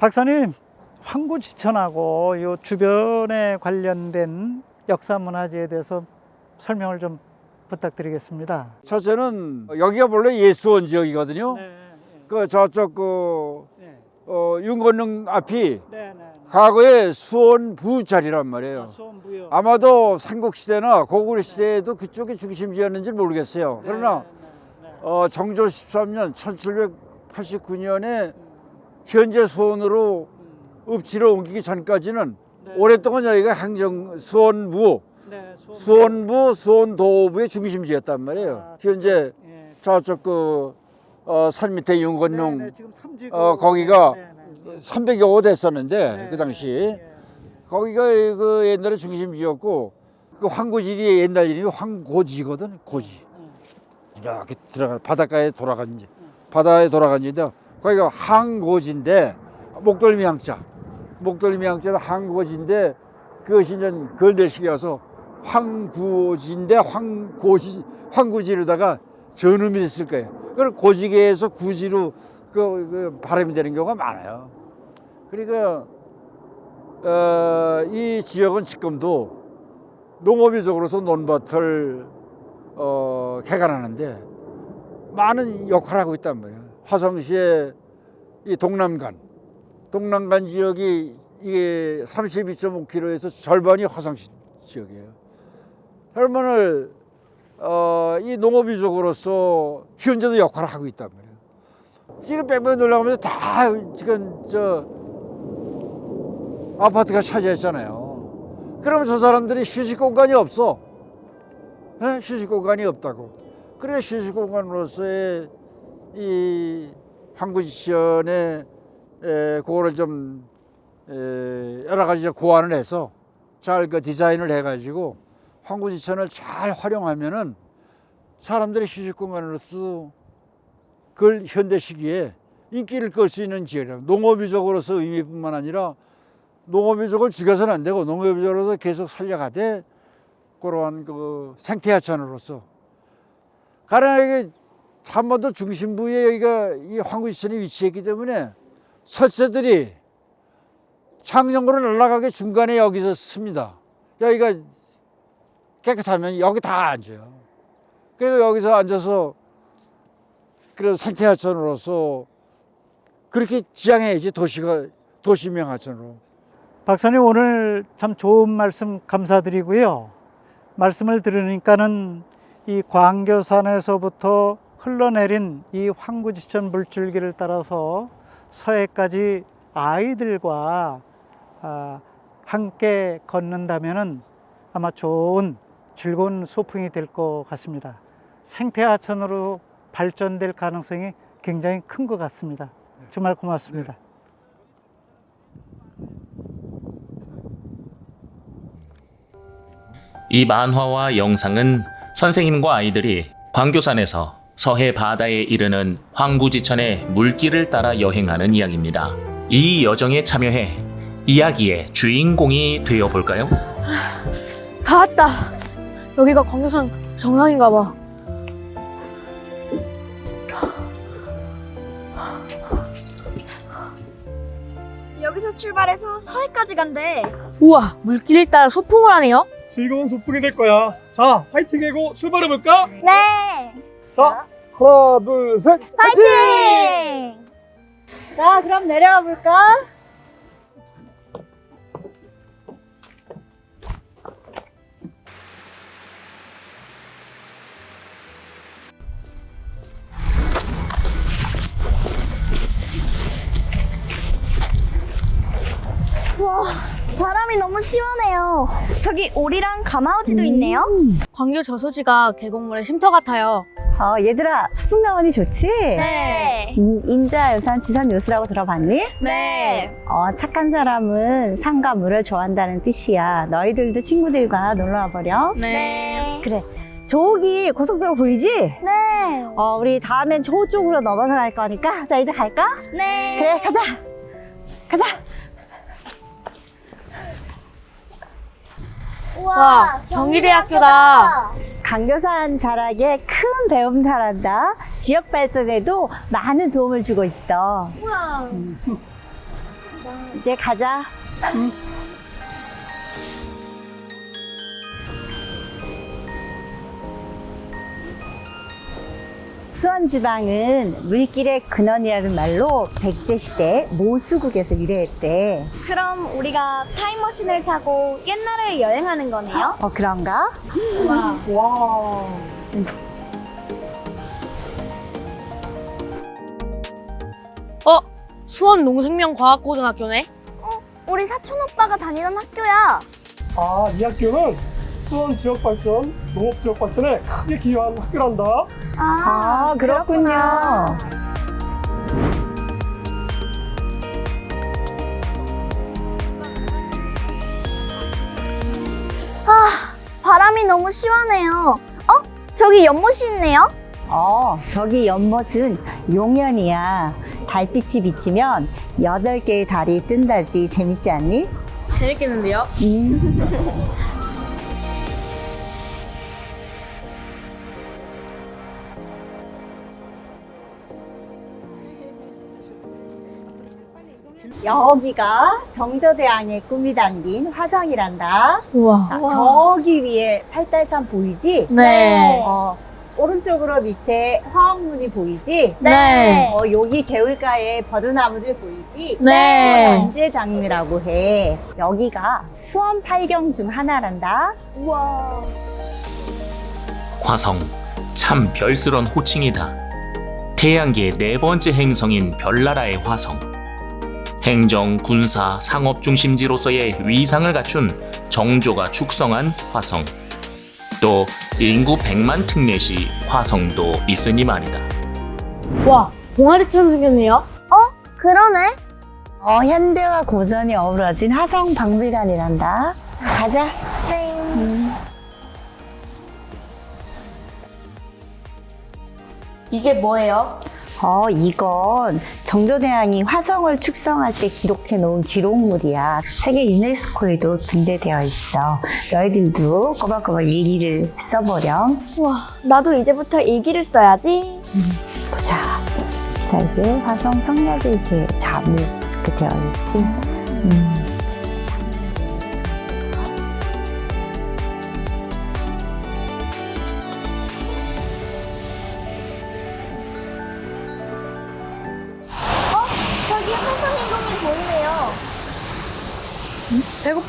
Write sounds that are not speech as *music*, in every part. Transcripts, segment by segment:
박사님, 황구지천하고 요 주변에 관련된 역사 문화재에 대해서 설명을 좀 부탁드리겠습니다. 첫째는 여기가 원래 예수원 지역이거든요. 네, 그 저쪽 그 네, 어, 윤건능 앞이 네, 네. 과거에 수원 부 자리란 말이에요. 수원부요. 아마도 삼국 시대나 고구려 시대에도 그쪽이 중심지였는지 모르겠어요. 그러나 네, 네, 어, 정조 13년 1789년에 현재 수원으로 읍지를 옮기기 전까지는 네. 오랫동안 여기가 행정 수원부, 네, 수원. 수원부, 수원도부의 중심지였단 말이에요. 아, 현재 예. 저쪽 그 어, 산 밑에 네, 윤건릉 네, 삼지구. 어, 거기가 네, 네. 300여 호 됐었는데 네, 그 네, 당시 예. 거기가 그 옛날에 중심지였고 그 황구지리 옛날 이름이 황고지거든 고지 음. 이렇게 들어가 바닷가에 돌아간 지 바다에 돌아간 지인데 거기가 항고지인데 목돌미 항자 목돌미 항자는 항고지인데 그것이 이제 근대식이어서 황구지인데 황고지 황구지로다가 전음이 됐을 거예요. 그걸 고지계에서 구지로 그, 그 발음이 되는 경우가 많아요. 그러니까 어, 이 지역은 지금도 농업이적으로서 논밭을 어, 개간하는데 많은 역할을 하고 있단 말이에요. 화성시의 이 동남간, 동남간 지역이 이게 32.5km에서 절반이 화성시 지역이에요. 혈만을 어, 이 농업이적으로서 현재도 역할을 하고 있단 말이에요. 지금 백면 놀라가면서 다 지금 저 아파트가 차지했잖아요. 그러면 저 사람들이 휴식 공간이 없어. 예? 휴식 공간이 없다고. 그래 휴식 공간으로서의 이 황구지천에 에, 그거를 좀 에, 여러 가지 고안을 해서 잘 그 디자인을 해가지고 황구지천을 잘 활용하면은 사람들의 휴식 공간으로서 그걸 현대 시기에 인기를 끌 수 있는 지역이라 농업이적으로서 의미뿐만 아니라 농업이적을 죽여서는 안 되고 농업이적으로서 계속 살려가되 그러한 그 생태 하천으로서 가령하게 한번더 중심부에 여기가 이 황구지천이 위치했기 때문에 설새들이 창녕으로 날아가게 중간에 여기서 씁니다. 여기가 깨끗하면 여기 다 앉아요. 그리고 여기서 앉아서 그런 생태하천으로서 그렇게 지향해야지 도시가 도시명하천으로. 박사님 오늘 참 좋은 말씀 감사드리고요. 말씀을 들으니까는 이 광교산에서부터 흘러내린 이 황구지천 물줄기를 따라서 서해까지 아이들과 아, 함께 걷는다면은 아마 좋은 즐거운 소풍이 될 것 같습니다. 생태하천으로 발전될 가능성이 굉장히 큰 것 같습니다. 정말 고맙습니다. 이 만화와 영상은 선생님과 아이들이 광교산에서 서해 바다에 이르는 황구지천의 물길을 따라 여행하는 이야기입니다. 이 여정에 참여해 이야기의 주인공이 되어 볼까요? 다 왔다. 여기가 광교산 정상인가 봐. 여기서 출발해서 서해까지 간대. 우와, 물길을 따라 소풍을 하네요. 즐거운 소풍이 될 거야. 자, 파이팅 해고 출발해볼까? 네. 자, 하나, 둘, 셋. 파이팅! 자, 그럼 내려가 볼까? 와, 바람이 너무 시원해요. 저기 오리랑 가마우지도 있네요. 광교 저수지가 계곡물의 쉼터 같아요. 어, 얘들아, 소풍나원이 좋지? 네. 인- 인자 유산 지산 요수라고 들어봤니? 네. 어, 착한 사람은 산과 물을 좋아한다는 뜻이야. 너희들도 친구들과 놀러 와버려. 네. 그래. 저기 고속도로 보이지? 네. 어, 우리 다음엔 저쪽으로 넘어서 갈 거니까. 자, 이제 갈까? 네. 그래, 가자. 가자. 와, 경기대학교다. 강교산 자락에 큰 배움 자란다. 지역 발전에도 많은 도움을 주고 있어. 우와. 이제 가자. 수원지방은 물길의 근원이라는 말로 백제시대 모수국에서 유래했대. 그럼 우리가 타임머신을 타고 옛날을 여행하는 거네요? 어, 그런가? 어? 수원 농생명과학고등학교네? 우리 사촌 오빠가 다니던 학교야. 아, 이 학교는 수원 지역 발전, 농업 지역 발전에 크게 기여한 학교란다. 아, 그렇군요. 바람이 너무 시원해요. 어? 저기 연못이 있네요? 어, 저기 연못은 용연이야. 달빛이 비치면 여덟 개의 달이 뜬다지. 재밌지 않니? 재밌겠는데요? 음. *laughs* 여기가 정저대왕의 꿈이 담긴 화성이란다. 우와. 자, 저기 위에 팔달산 보이지? 네. 어, 오른쪽으로 밑에 화학문이 보이지? 네. 어, 여기 개울가에 버드나무들 보이지? 네. 연제장미라고 해. 여기가 수원 팔경 중 하나란다. 우와. 화성 참 별스런 호칭이다. 태양계의 네 번째 행성인 별나라의 화성. 행정, 군사, 상업 중심지로서의 위상을 갖춘 정조가 축성한 화성. 또 인구 100만 특례시 화성도 있으니 말이다. 와, 동아리처럼 생겼네요? 그러네. 어, 현대와 고전이 어우러진 화성 박물관이란다. 자, 가자. 네. 이게 뭐예요? 어, 이건 정조대왕이 화성을 축성할 때 기록해 놓은 기록물이야. 세계 유네스코에도 등재되어 있어. 너희들도 꼬박꼬박 일기를 써보렴. 우와, 나도 이제부터 일기를 써야지. 보자. 자, 이게 화성 성략이 이렇게 자무 이렇게 되어 있지. 음.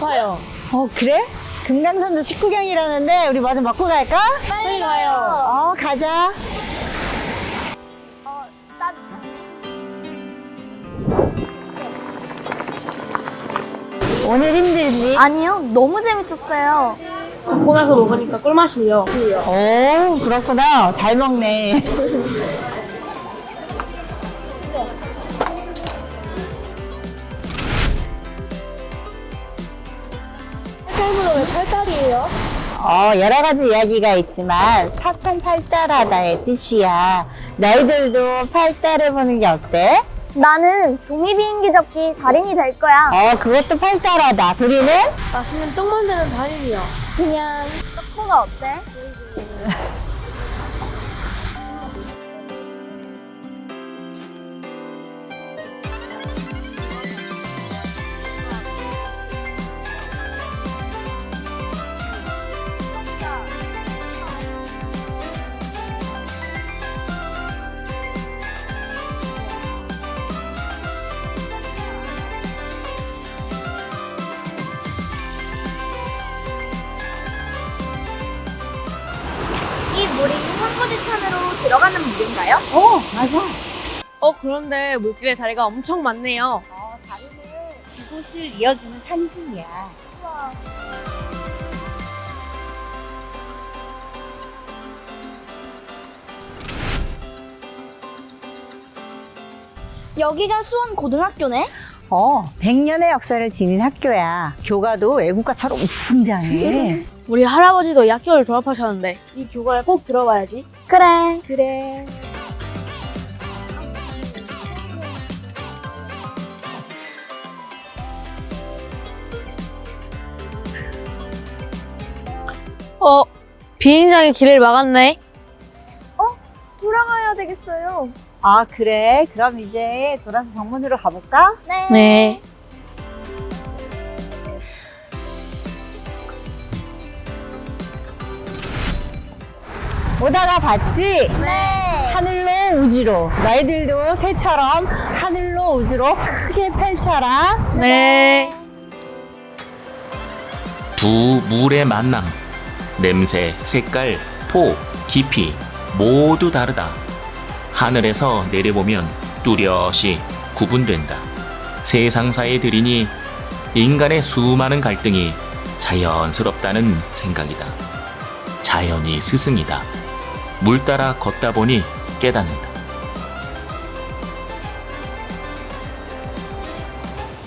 배고파요. 어, 그래? 금강산도 식구경이라는데 우리 마저 먹고 갈까? 빨리 가요. 어, 가자. 어, 나 오늘 힘들지? 아니요, 너무 재밌었어요. 먹고 나서 먹으니까 꿀맛이에요. 오, 그렇구나. 잘 먹네. *laughs* 어, 여러 가지 이야기가 있지만 사천팔달하다의 뜻이야. 너희들도 팔달해 보는 게 어때? 나는 종이 비행기 접기 달인이 될 거야. 어, 그것도 팔달하다. 둘이는? 맛있는 떡 만드는 달인이요. 그냥 떡코가 어때? 황구지천으로 들어가는 물인가요? 어, 맞아. 어, 그런데 물길에 다리가 엄청 많네요. 어, 다리는 그곳을 이어주는 산중이야. 여기가 수원 고등학교네? 어, 100년의 역사를 지닌 학교야. 교가도 외국가처럼 우승장해. 우리 할아버지도 이 학교를 졸업하셨는데 이 교과를 꼭 들어봐야지. 그래. 그래. 어, 비행장이 길을 막았네. 돌아가야 되겠어요. 아, 그래? 그럼 이제 돌아서 정문으로 가볼까? 네. 오다가 봤지? 네. 하늘로 우주로. 너희들도 새처럼 하늘로 우주로 크게 펼쳐라. 네. 두 물의 만남. 냄새, 색깔, 폭, 깊이 모두 다르다. 하늘에서 내려보면 뚜렷이 구분된다. 세상사에 들이니 인간의 수많은 갈등이 자연스럽다는 생각이다. 자연이 스승이다. 물 따라 걷다 보니 깨닫는다.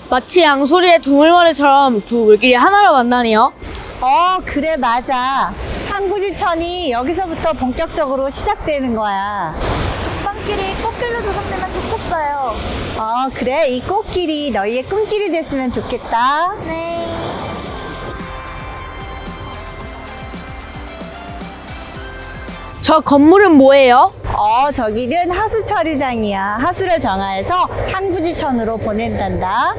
마치 양소리의 두물머리처럼 두 물길이 하나로 만나네요. 어, 그래, 맞아. 항구지천이 여기서부터 본격적으로 시작되는 거야. 밤길이 꽃길로 조성되면 좋겠어요. 어, 그래. 이 꽃길이 너희의 꿈길이 됐으면 좋겠다. 네. 저 건물은 뭐예요? 어, 저기는 하수 처리장이야. 하수를 정화해서 항구지천으로 보낸단다.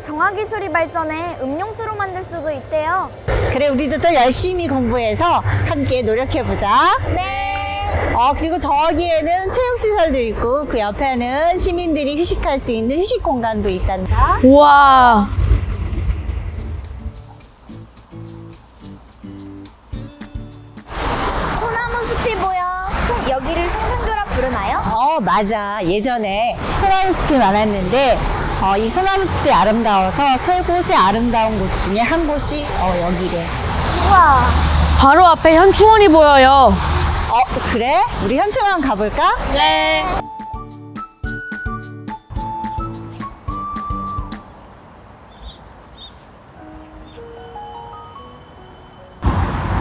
정화 기술이 발전해 음용수로 만들 수도 있대요. 그래, 우리도 또 열심히 공부해서 함께 노력해보자. 네. 어, 그리고 저기에는 체육시설도 있고, 그 옆에는 시민들이 휴식할 수 있는 휴식 공간도 있단다. 우와. 맞아. 예전에 소나무 숲이 많았는데, 어, 이 소나무 숲이 아름다워서 세 곳의 아름다운 곳 중에 한 곳이 어, 여기래. 우와. 바로 앞에 현충원이 보여요. 어, 그래? 우리 현충원 가볼까? 네.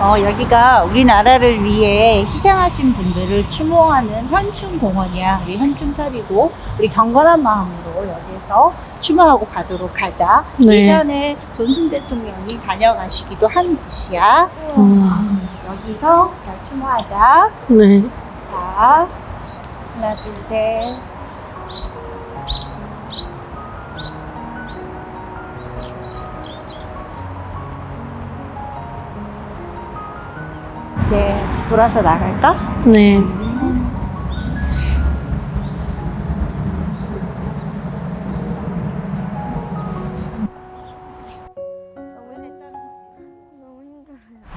어, 여기가 우리나라를 위해 희생하신 분들을 추모하는 현충공원이야. 우리 현충탑이고, 우리 경건한 마음으로 여기에서 추모하고 가도록 하자. 네. 예전에 존슨 대통령이 다녀가시기도 한 곳이야. 여기서 잘 추모하자. 네. 자, 하나, 둘, 셋. 이제 돌아서 나갈까? 네.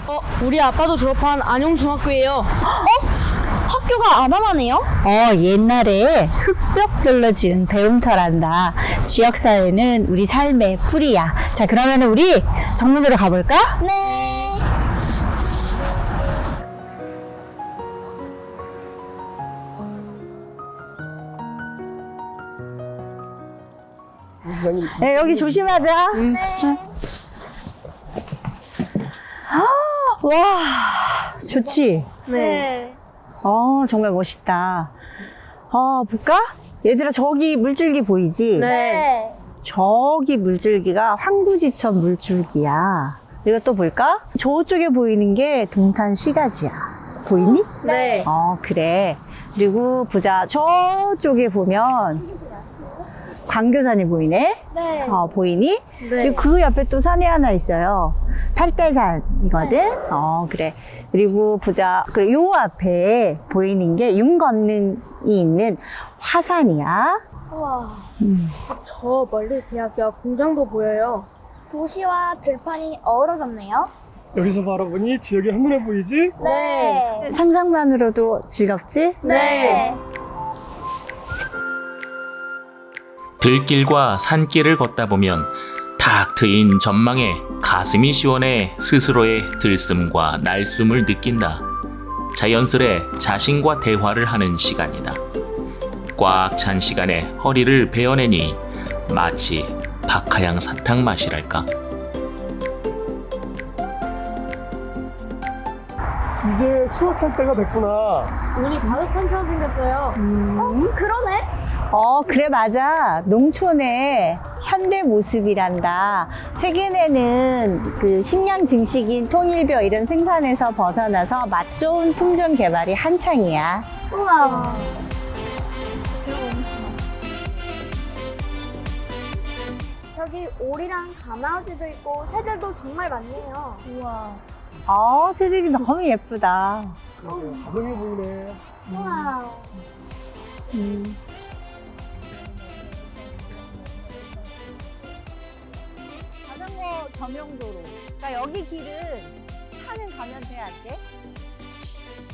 어, 우리 아빠도 졸업한 안용중학교예요. 학교가 아담하네요? 어, 옛날에 흙벽들로 지은 배움터란다. 지역사회는 우리 삶의 풀이야. 자, 그러면 우리 정문으로 가볼까? 네. 부장님 네, 여기 조심하자. 아, 와, 좋지? 네. 어, 정말 멋있다. 어, 볼까? 얘들아, 저기 물줄기 보이지? 네. 저기 물줄기가 황구지천 물줄기야. 그리고 또 볼까? 저쪽에 보이는 게 동탄 시가지야. 보이니? 네. 어, 그래. 그리고 보자. 저쪽에 보면 광교산이 보이네? 네. 어, 보이니? 네. 그리고 그 옆에 또 산이 하나 있어요. 탈대산이거든? 어, 그래. 그리고 보자. 그리고 요 앞에 보이는 게 윤건능이 있는 화산이야. 우와. 저 멀리 대학교 공장도 보여요. 도시와 들판이 어우러졌네요. 여기서 바라보니 지역이 한눈에 보이지? 네. 상상만으로도 즐겁지? 네. 들길과 산길을 걷다 보면 탁 트인 전망에 가슴이 시원해 스스로의 들숨과 날숨을 느낀다. 자연스레 자신과 대화를 하는 시간이다. 꽉 찬 시간에 허리를 베어내니 마치 박하향 사탕 맛이랄까. 이제 수학할 때가 됐구나. 눈이 바둑판처럼 생겼어요. 그러네. 어, 그래, 맞아. 농촌의 현대 모습이란다. 최근에는 그 식량 증식인 통일벼 이런 생산에서 벗어나서 맛 좋은 품종 개발이 한창이야. 우와. 저기 오리랑 가마우지도 있고 새들도 정말 많네요. 우와. 어, 새들이 너무 예쁘다. 다정해 보이네. 우와. 자전거 전용도로. 그러니까 여기 길은 차는 가면 돼야 돼.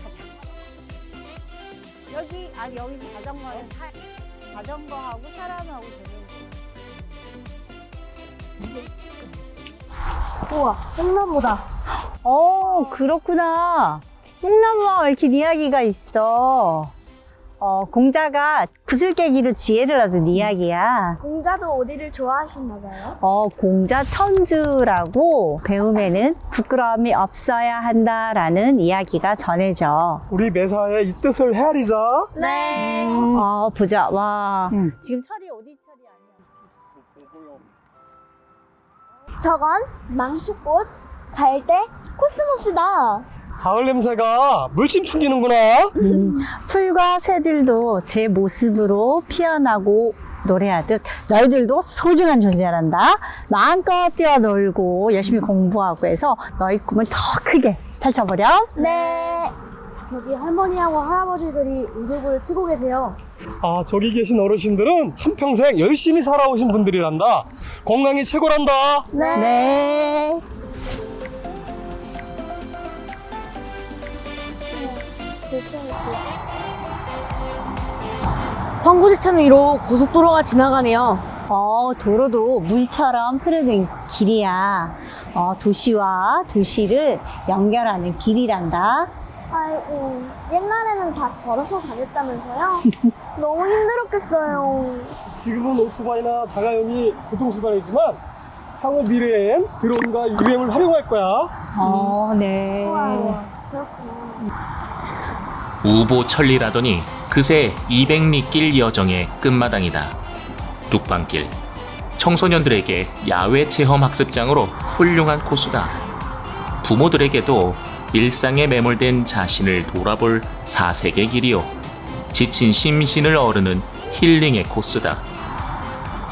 가자. 여기 아니 여기서 자전거는 타, 자전거하고 사람하고 되는 우와, 콩나보다. 어, 그렇구나. 콩나무와 얽힌 이야기가 있어. 어, 공자가 구슬 깨기로 지혜를 얻은 이야기야. 공자도 오디를 좋아하시나 봐요. 어, 공자 천주라고 배움에는 부끄러움이 없어야 한다라는 이야기가 전해져. 우리 매사에 이 뜻을 헤아리자. 네. 어, 보자. 와. 음. 지금 철이 어디 철이 아니야? 저건 망초꽃, 갈대, 코스모스다. 가을 냄새가 물씬 풍기는구나. 풀과 새들도 제 모습으로 피어나고 노래하듯 너희들도 소중한 존재란다. 마음껏 뛰어놀고 열심히 공부하고 해서 너희 꿈을 더 크게 펼쳐보렴. 네. 여기 할머니하고 할아버지들이 우르부를 치고 계세요. 아, 저기 계신 어르신들은 한평생 열심히 살아오신 분들이란다. 건강이 최고란다. 네. 황구지천 위로 고속도로가 지나가네요. 어, 도로도 물처럼 흐르는 길이야. 어, 도시와 도시를 연결하는 길이란다. 아이고, 옛날에는 다 걸어서 다녔다면서요? *laughs* 너무 힘들었겠어요. 지금은 오토바이나 자가용이 교통수단이지만 향후 미래엔 드론과 UM을 활용할 거야. 어, 네. 우와, 그렇구나. 우보천리라더니 그새 200리길 여정의 끝마당이다. 뚝방길. 청소년들에게 야외 체험 학습장으로 훌륭한 코스다. 부모들에게도 일상에 매몰된 자신을 돌아볼 사색의 길이요. 지친 심신을 어르는 힐링의 코스다.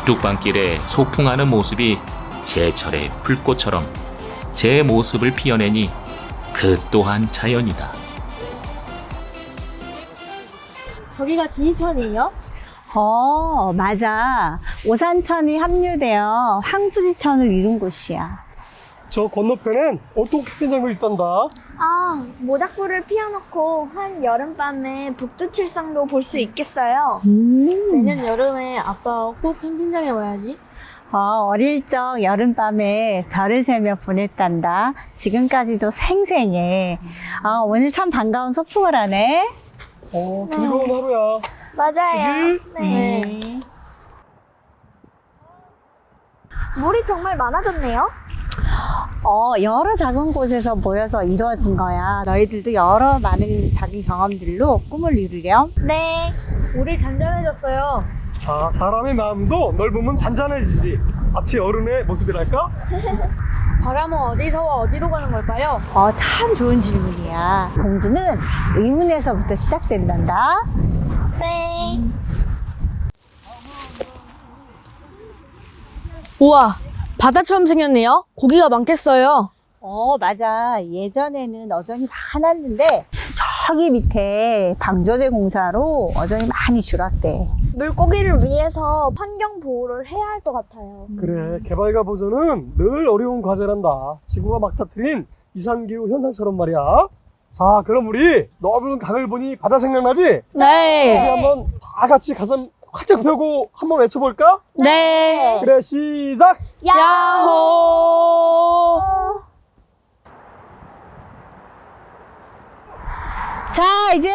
뚝방길에 소풍하는 모습이 제철의 불꽃처럼 제 모습을 피어내니 그 또한 자연이다. 저기가 진이천이에요? 어, 맞아. 오산천이 합류되어 황수지천을 이룬 곳이야. 저 건너편엔 오토 캠핑장도 있단다. 아, 모닥불을 피워놓고 한 여름밤에 북두칠성도 볼 수 있겠어요. 음. 내년 여름에 아빠 꼭 캠핑장에 와야지. 어, 어릴 적 여름밤에 별을 세며 보냈단다. 지금까지도 생생해. 아, 오늘 참 반가운 소풍을 하네. 어, 즐거운 하루야. 맞아요. 그지? 네. 물이 정말 많아졌네요. 어, 여러 작은 곳에서 모여서 이루어진 거야. 너희들도 여러 많은 작은 경험들로 꿈을 이루렴. 네. 우리 잔잔해졌어요. 아, 사람의 마음도 넓으면 잔잔해지지. 마치 어른의 모습이랄까? *laughs* 바람은 어디서와 어디로 가는 걸까요? 어, 참 좋은 질문이야. 공부는 의문에서부터 시작된단다. 네. 우와, 바다처럼 생겼네요. 고기가 많겠어요. 어, 맞아. 예전에는 어종이 많았는데, 저기 밑에 방조제 공사로 어종이 많이 줄었대. 물고기를 위해서 환경 보호를 해야 할 것 같아요. 그래, 개발과 보존은 늘 어려운 과제란다. 지구가 막 터트린 이상기후 현상처럼 말이야. 자, 그럼 우리 넓은 강을 보니 바다 생각나지? 우리 네. 한번 다 같이 가슴 활짝 펴고 한번 외쳐볼까? 네. 그래, 시작! 야호! 자, 이제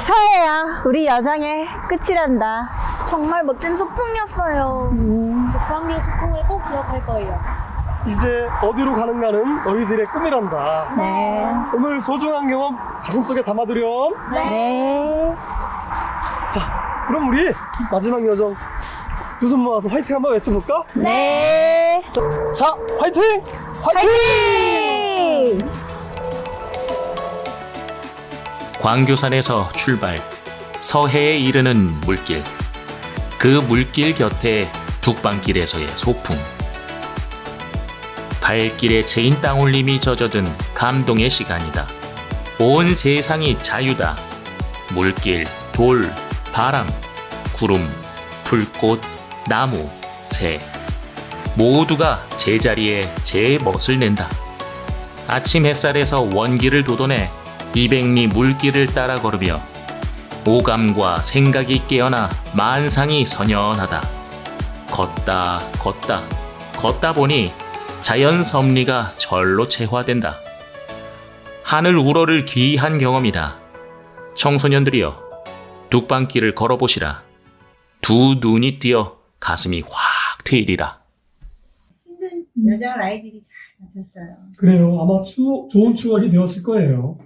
서해야. 우리 여정의 끝이란다. 정말 멋진 소풍이었어요. 음, 북방기 소풍을 꼭 기억할 거예요. 이제 어디로 가는가는 너희들의 꿈이란다. 네. 오늘 소중한 경험 가슴속에 담아두렴. 네. 자, 그럼 우리 마지막 여정 두 손 모아서 화이팅 한번 외쳐볼까? 네. 자, 화이팅! 화이팅! 광교산에서 출발, 서해에 이르는 물길. 그 물길 곁에 북방길에서의 소풍. 발길에 체인 땅올림이 젖어든 감동의 시간이다. 온 세상이 자유다. 물길, 돌, 바람, 구름, 불꽃, 나무, 새. 모두가 제자리에 제 멋을 낸다. 아침 햇살에서 원기를 돋워내 200리 물길을 따라 걸으며 오감과 생각이 깨어나 만상이 선연하다. 걷다, 걷다, 걷다 보니 자연 섭리가 절로 체화된다. 하늘 우러를 귀한 경험이다. 청소년들이여, 뚝방길을 걸어보시라. 두 눈이 띄어 가슴이 확 트이리라. 힘든 여자 아이들이 잘 맞췄어요. 그래요. 아마 추억, 좋은 추억이 되었을 거예요.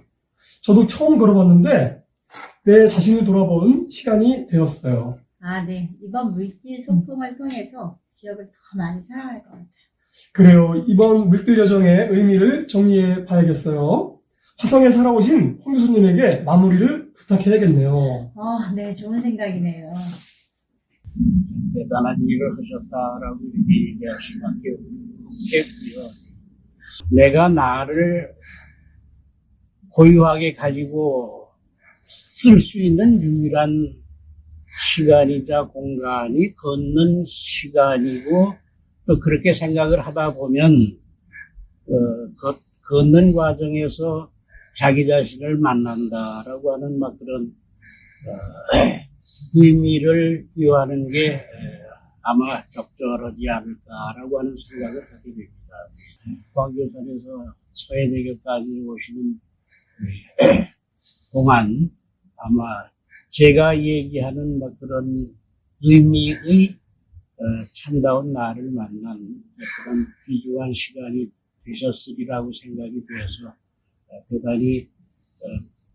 저도 처음 걸어봤는데 내 자신을 돌아본 시간이 되었어요. 아, 네. 이번 물길 소풍을 통해서 지역을 더 많이 사랑할 것 같아요. 그래요. 이번 물길 여정의 의미를 정리해 봐야겠어요. 화성에 살아오신 홍 교수님에게 마무리를 부탁해야겠네요. 어, 네. 좋은 생각이네요. 대단한 일을 하셨다라고 이렇게 얘기할 수밖에 없겠고요. 내가 나를 고유하게 가지고 쓸 수 있는 유일한 시간이자 공간이 걷는 시간이고 또 그렇게 생각을 하다 보면 어, 걷, 걷는 과정에서 자기 자신을 만난다라고 하는 막 그런 어, *clears throat* 의미를 부여하는 게 에, 아마 적절하지 않을까라고 하는 생각을 하게 됩니다. 광교산에서 서해대교까지 오시는 에, *clears throat* 동안 아마 제가 얘기하는 막 그런 의미의 어, 참다운 나를 만난 그런 귀중한 시간이 되셨으리라고 생각이 되어서 어, 대단히 어,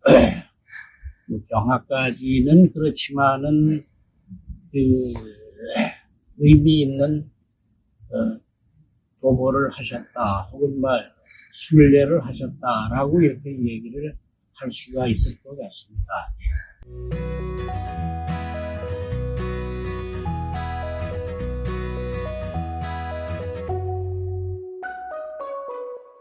*clears throat* 뭐 경화까지는 그렇지만은 그 의미 있는 어, 도보를 하셨다 혹은 뭐 순례를 하셨다라고 이렇게 얘기를 할 수가 있을 것 같습니다.